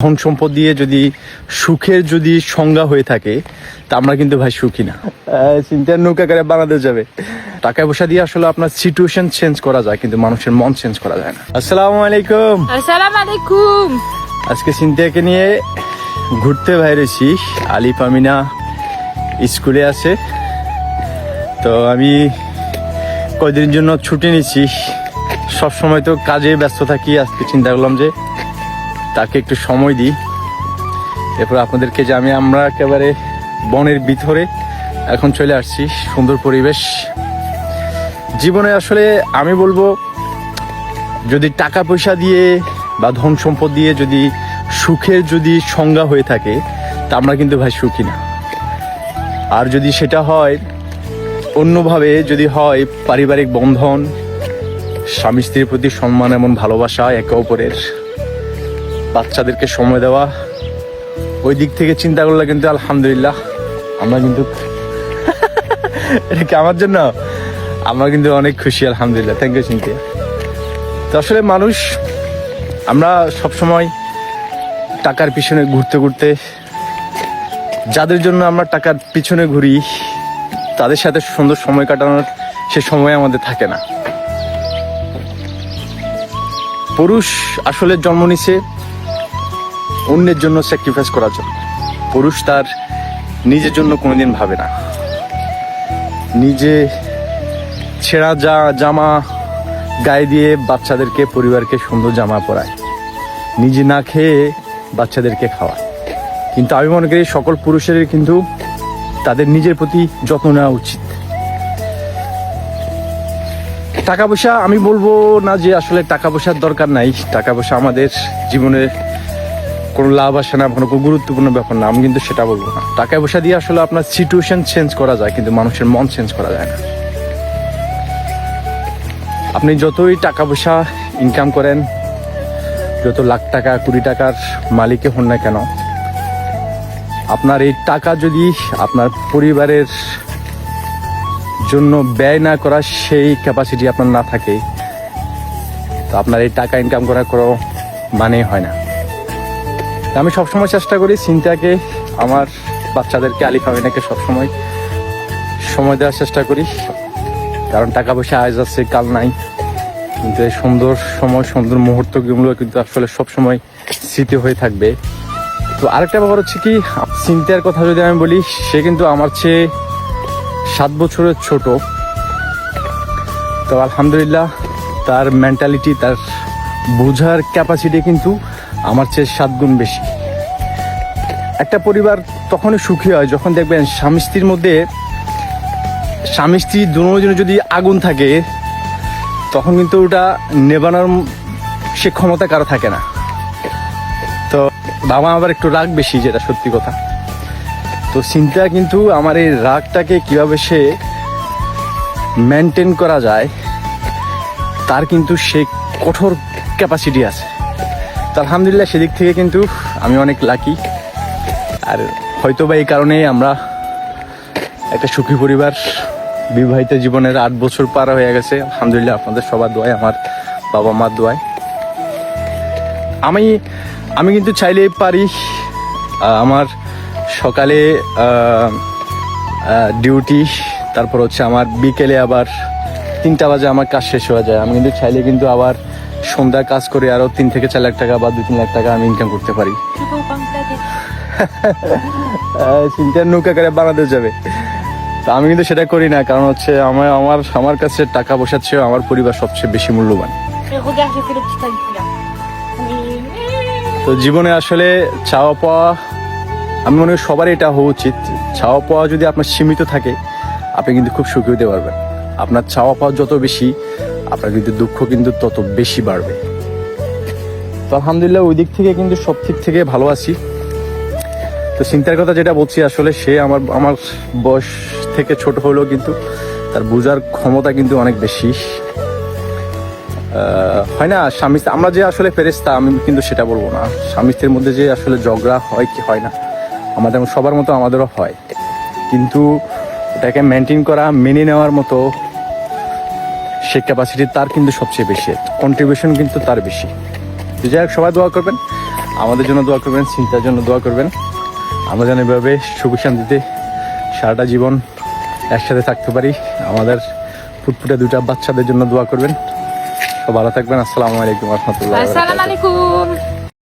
ধন সম্পদ দিয়ে যদি সুখের যদি সংজ্ঞা হয়ে থাকে তা আমরা কিন্তু ভাই সুখী না। আহ, চিন্তার নৌকা করে বাংলাদেশ যাবে। টাকা পয়সা দিয়ে আসলে আপনার সিচুয়েশন চেঞ্জ করা যায় কিন্তু মানুষের মন চেঞ্জ করা যায় না। আসসালামু আলাইকুম। আসসালামু আলাইকুম। আজকে চিন্তাকে নিয়ে ঘুরতে বাইরেছি। আলিফ আমিনা স্কুলে আছে। তো আমি কয়দিনের জন্য ছুটি নিচ্ছি। সব সময় তো কাজে ব্যস্ত থাকি আজকে চিন্তা করলাম যে তাকে একটু সময় দিই। এরপর আপনাদেরকে যে আমি আমরা একেবারে বনের ভিতরে এখন চলে আসছি, সুন্দর পরিবেশ। জীবনে আসলে আমি বলব, যদি টাকা পয়সা দিয়ে বা ধন সম্পদ দিয়ে যদি সুখের যদি সংজ্ঞা হয়ে থাকে, তা আমরা কিন্তু ভাই সুখী না। আর যদি সেটা হয়, অন্যভাবে যদি হয়, পারিবারিক বন্ধন স্বামী স্ত্রীর প্রতি সম্মান এবং ভালোবাসা একে অপরের। বাচ্চাদেরকে সময় দেওয়া। ওই দিক থেকে চিন্তা করলে কিন্তু আলহামদুলিল্লাহ, আমরা কিন্তু এটা কি আমার জন্য? আমরা কিন্তু অনেক খুশি, আলহামদুলিল্লাহ। থ্যাংক ইউ চিন্তা তো আসলে মানুষ, আমরা সব সময় টাকার পিছনে ঘুরতে ঘুরতে, যাদের জন্য আমরা টাকার পিছনে ঘুরি, তাদের সাথে সুন্দর সময় কাটানোর সে সময় আমাদের থাকে না। পুরুষ আসলে জন্ম নিছে অন্যের জন্য স্যাক্রিফাইস করার জন্য। পুরুষ তার নিজের জন্য কোনোদিন ভাবে না। নিজে ছেঁড়া যা জামা গায়ে দিয়ে বাচ্চাদেরকে, পরিবারকে সুন্দর জামা পরায়। নিজে না খেয়ে বাচ্চাদেরকে খাওয়ায়। কিন্তু আমি মনে করি সকল পুরুষেরই কিন্তু তাদের নিজের প্রতি যত্ন নেওয়া উচিত। টাকা পয়সা আমি বলব না যে আসলে টাকা পয়সার দরকার নাই। টাকা পয়সা আমাদের জীবনে কোনো লাভ আসে না, কোনো গুরুত্বপূর্ণ ব্যাপার না, আমি কিন্তু সেটা বলব না। টাকা পয়সা দিয়ে আসলে আপনার সিচুয়েশন চেঞ্জ করা যায়, কিন্তু মানুষের মন চেঞ্জ করা যায় না। আপনি যতই টাকা পয়সা ইনকাম করেন, যত লাখ টাকা, কুড়ি টাকার মালিকে হন না কেন, আপনার এই টাকা যদি আপনার পরিবারের জন্য ব্যয় না করার সেই ক্যাপাসিটি আপনার না থাকে, তো আপনার এই টাকা ইনকাম করার কোনো মানে হয় না। আমি সবসময় চেষ্টা করি চিন্তাকে আমার বাচ্চাদেরকে, আলিফ আমিনাকে সবসময় সময় দেওয়ার চেষ্টা করি। কারণ টাকা পয়সা আজ আছে, কাল নাই। কিন্তু এই সুন্দর সময়, সুন্দর মুহূর্তগুলো কিন্তু আসলে সব সময় স্মৃতি হয়ে থাকবে। তো আরেকটা ব্যাপার হচ্ছে কি চিন্তার কথা যদি আমি বলি, সে কিন্তু আমার চেয়ে সাত বছরের ছোট। তো আলহামদুলিল্লাহ, তার মেন্টালিটি তার বোঝার ক্যাপাসিটি কিন্তু আমার চেয়ে সাত গুণ বেশি। একটা পরিবার তখনই সুখী হয় যখন দেখবেন স্বামী স্ত্রীর মধ্যে স্বামী স্ত্রী দুজনে যদি আগুন থাকে, তখন কিন্তু ওটা নেবানোর সে ক্ষমতা কারও থাকে না। তো বাবা আবার একটু রাগ বেশি, যেটা সত্যি কথা। তো চিন্তা কিন্তু আমার এই রাগটাকে কীভাবে সে মেনটেন করা যায়, তার কিন্তু সে কঠোর ক্যাপাসিটি আছে। তো আলহামদুলিল্লাহ সেদিক থেকে কিন্তু আমি অনেক লাকি আর হয়তো বা এই কারণে আমরা একটা সুখী পরিবার বিবাহিত জীবনের আট বছর পার হয়ে গেছে। আলহামদুলিল্লাহ আপনাদের সবার দোয়ায়, আমার বাবা মার দোয়ায়। আমি আমি কিন্তু চাইলে পারি আমার সকালে ডিউটি তারপর হচ্ছে আমার বিকেলে আবার তিনটা বাজে আমার কাজ শেষ হয়ে যায়। আমি কিন্তু চাইলে কিন্তু আবার সন্ধ্যা কাজ করে আরও তিন থেকে চার লাখ টাকা বা দু তিন লাখ টাকা আমি ইনকাম করতে পারি। বাংলাদেশ। চিন্তার নৌকা করে বাংলাদেশ যাবে। তা আমি কিন্তু সেটা করি না কারণ হচ্ছে আমার আমার আমার কাছে টাকা চেয়েও আমার পরিবার সবচেয়ে বেশি মূল্যবান. তো জীবনে আসলে চাওয়া পাওয়া আমি মনে করি সবারই এটা হওয়া উচিত। চাওয়া পাওয়া যদি আপনার সীমিত থাকে আপনি কিন্তু খুব সুখী হতে পারবেন। আপনার চাওয়া পাওয়া যত বেশি, আপনার কিন্তু দুঃখ কিন্তু তত বেশি বাড়বে। তো আলহামদুলিল্লাহ ওই দিক থেকে কিন্তু সব দিক থেকে ভালো আছি। তো চিন্তার কথা যেটা বলছি, আসলে সে আমার আমার বয়স থেকে ছোট হলেও কিন্তু তার বোঝার ক্ষমতা কিন্তু অনেক বেশি। হয় না, স্বামী আমরা যে আসলে ফেরেস্তা আমি কিন্তু সেটা বলব না। স্বামী মধ্যে যে আসলে ঝগড়া হয় কি হয় না, আমাদের সবার মতো আমাদেরও হয়। কিন্তু ওটাকে মেনটেন করা, মেনে নেওয়ার মতো সে ক্যাপাসিটি তার কিন্তু সবচেয়ে বেশি। কন্ট্রিবিউশন কিন্তু তার বেশি। যাই হোক, সবাই দোয়া করবেন। আমাদের জন্য দোয়া করবেন, চিন্তার জন্য দোয়া করবেন। আমরা যেন এভাবে সুখ শান্তিতে সারাটা জীবন একসাথে থাকতে পারি। আমাদের ফুটফুটে দুটা বাচ্চাদের জন্য দোয়া করবেন। ভালো থাকবেন। আসসালামু আলাইকুম রহমতুল্লাহ